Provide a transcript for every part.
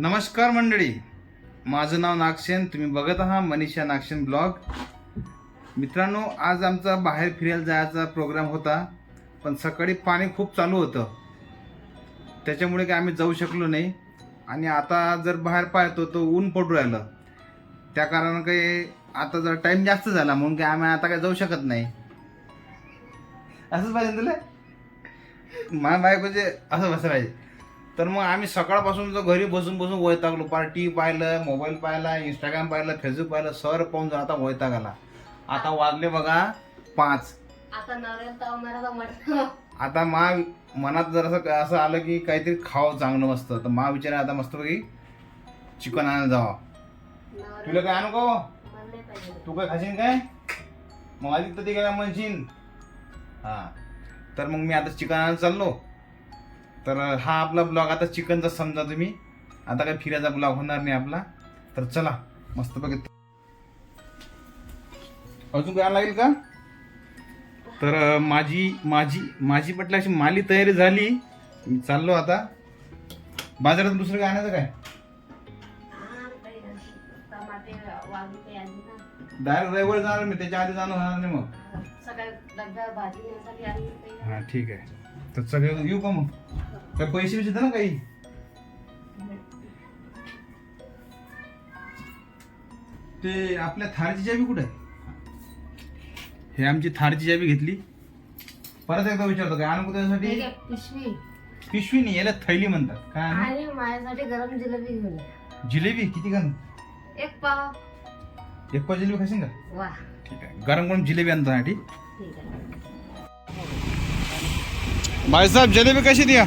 नमस्कार मंडळी. माझं नाव नागसेन. तुम्ही बघत आहात मनीषा नागसेन ब्लॉग. मित्रांनो आज आमचा बाहेर फिरायला जायचा प्रोग्राम होता पण सकाळी पाणी खूप चालू होतं. त्याच्यामुळे काय आम्ही जाऊ शकलो नाही. आणि आता जर बाहेर पाहतो तर ऊन पडू राहिलं. त्या कारणानं काही आता जर टाईम जास्त झाला म्हणून काय आम्ही आता काय जाऊ शकत नाही. असंच पाहिजे तुला? माझ्या बायकोचे असं बसं पाहिजे. तर मग आम्ही सकाळपासून जो घरी बसून बसून वैतागलो. पार टी व्ही पाहिलं मोबाईल पाहिला इंस्टाग्राम पाहिलं फेसबुक पाहिलं सर पाहून जाऊन आता वैताग आला. आता वाजले बघा पाच. आता तर मा मनात जर असं असं आलं की काहीतरी खावं चांगलं मस्त. तर मा विचार आता मस्त पैकी चिकन आणायला जावा. तुला काय आणू का? तू काय खाशील काय? मग आधी तर ते काय म्हणशील. हां. तर मग मी आता चिकन आणायला चाललो. तर हा आपला ब्लॉग आता चिकनचा समजा तुम्ही. आता काही फिरायचा ब्लॉग होणार नाही आपला. तर चला मस्त बघ अजून काय लागेल का? तर माझी माझी माझी म्हटलं अशी माली तयारी झाली. मी चाललो आता. बाजारात दुसरं काय आणायचं काय? डायरेक्ट रविवारी जाणार मी त्याच्या आधी जाणं होणार नाही मग. हा ठीक आहे. तर सगळे येऊ का मग? काय पैसे बिसे दे ना काही. ते आपल्या थारची चाबी कुठे हे आमची थारची चाबी घेतली. परत एकदा विचारतो काय आणू घे, पिशवी. पिशवी नाही याला थैली म्हणतात. काय आणू? आणि माझ्यासाठी गरम जिलेबी घेऊन ये. जिलेबी किती का एक पाव. एक पाव जिलेबी खाशील का? वा. ठीक आहे. गरम गरम जिलेबी आणतासाठी ठीक आहे. भाई साहब जलेबी कैसी दिया?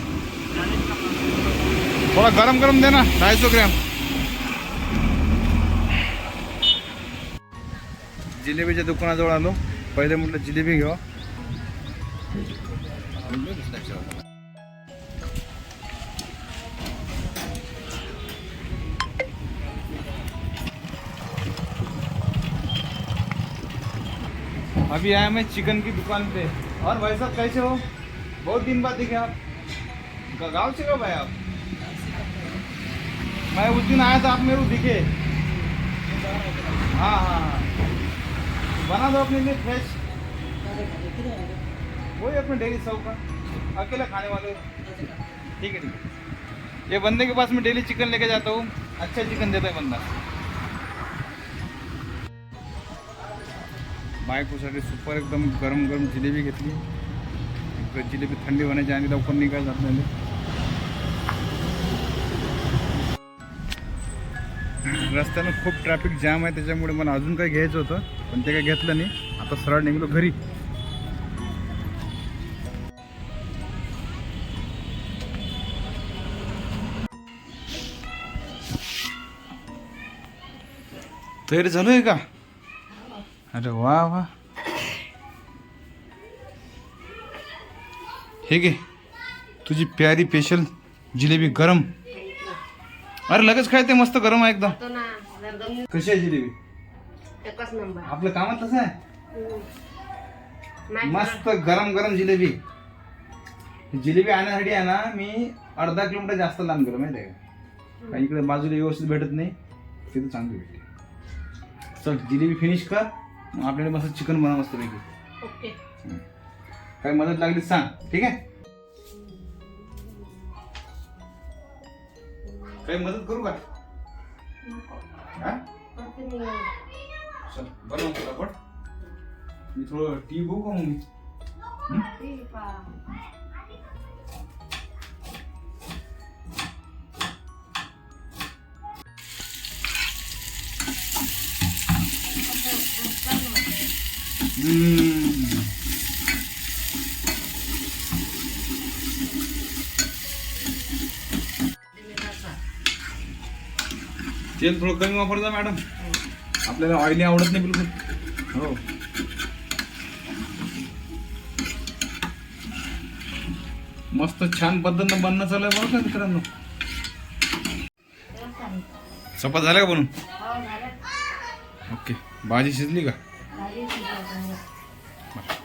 थोड़ा गरम गरम देना ढाई सौ ग्राम। जिलेबीच्या दुकानाजवळ आलो. पहिले म्हटलं जिलेबी घेऊ. अभी आया मैं चिकन की दुकान पे। और भाई साहब कैसे हो? बहुत दिन बाद दिखे आप। ग- गाँव से कब आए आप? मैं उस दिन आया था आप मेरे को दिखे। हाँ हाँ बना दो अपने लिए फ्रेश वही अपने डेली सौ का। अकेला खाने वाले। ठीक है ठीक है। ये बंदे के पास मैं डेली चिकन लेके जाता हूँ। अच्छा चिकन देता है बंदा। बायकोसाठी सुपर एकदम गरम गरम जिलेबी घेतली इकडे जिलेबी थंडी होण्याच्या आणि लवकर निघायला जात नाही रस्त्यानं खूप ट्रॅफिक जाम आहे त्याच्यामुळे मला अजून काही घ्यायचं होतं पण ते काही घेतलं नाही. आता सरळ निघलो घरी. तयारी झालो आहे का? अरे वा वा. हे घे. तुझी प्यारी स्पेशल जिलेबी गरम. अरे लगेच काय ते मस्त गरम आहे एकदम. कशी आहे जिलेबी एकच नंबर. आपलं कामात तसं आहे? मस्त गरम गरम जिलेबी. जिलेबी आणण्यासाठी आहे ना मी अर्धा किलोमीटर जास्त लांब गेलो माहिती आहे का? इकडे बाजूला व्यवस्थित भेटत नाही तिथे चांगली भेटते चल जिलेबी फिनिश कर मग आपल्याला मस्त चिकन बनवा मस्त पैकी ओके काही मदत लागली सांग ठीक आहे? काही मदत करू का? हा? चल बनव पटापट मी थोडं टी बघू का मग मी तेल थोडं कमी वापरता मॅडम. आपल्याला ऑइली आवडत नाही बिलकुल. हो. मस्त छान पद्धतीनं बनणं चालू आहे बरं का मित्रांनो? चपात झाल्या का बनून? ओके. भाजी शिजली का?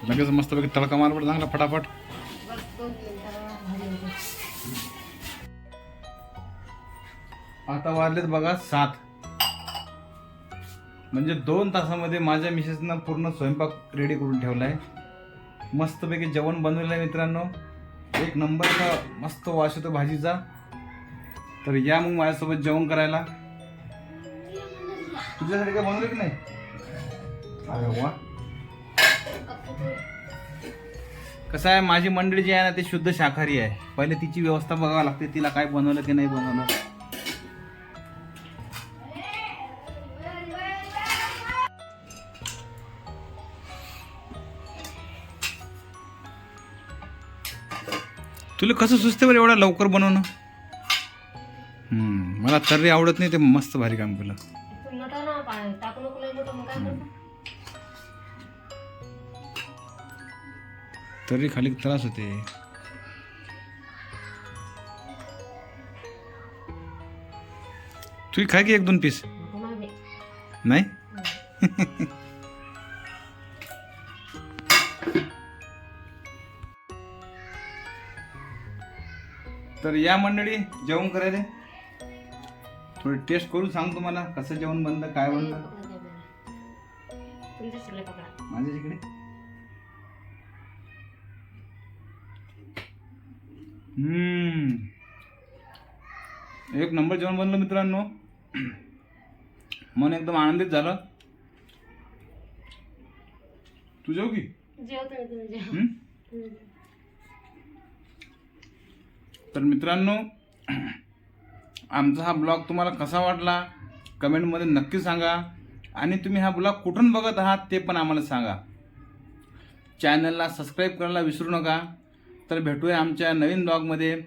लगेच मस्तपैकी तडका मारपड चांगला फटाफट. आता वाजलेत बघा सात. म्हणजे दोन तासामध्ये माझ्या मिसेसनं पूर्ण स्वयंपाक रेडी करून ठेवला आहे मस्तपैकी जेवण बनवलेलं आहे मित्रांनो. एक नंबरचा मस्त वास येतो भाजीचा. तर या मग माझ्यासोबत जेवण करायला. तुझ्यासाठी काय बनवलं की नाही? अरे वा. कसं आहे माझी मंडळी जी आहे ना ती शुद्ध शाकाहारी आहे. पहिले तिची व्यवस्था बघावं लागते तिला काय बनवलं की नाही बनवलं. तुला कसं सुचते बरं एवढं लवकर बनवणं? हम्म, मला तर्री आवडत नाही ते मस्त भारी काम केलं. तू नका ना पा- टाकू नको लय मोठं मग काय करतो तर्री खाली त्रास होते. तुझी खाय की एक दोन पीस? नको. नाही? तर या मंडळी जेवण करायला? थोडी टेस्ट करून सांग तुम्हाला कसं जेवण बनलं काय बनलं? माझ्या हम्म. एक नंबर जेवण बनलं मित्रांनो. मन एकदम आनंदित झालं. तू जेव की. जेव तुम्ही तुम्ही जेव हम्म? तुम्ही जेव. तर मित्रांनो आमचा हा ब्लॉग तुम्हाला कसा वाटला कमेंटमध्ये नक्की सांगा. आणि तुम्ही हा ब्लॉग कुठून बघत आहात ते पण आम्हाला सांगा. चॅनलला सबस्क्राईब करायला विसरू नका. तर भेटूया आमच्या नवीन ब्लॉगमध्ये.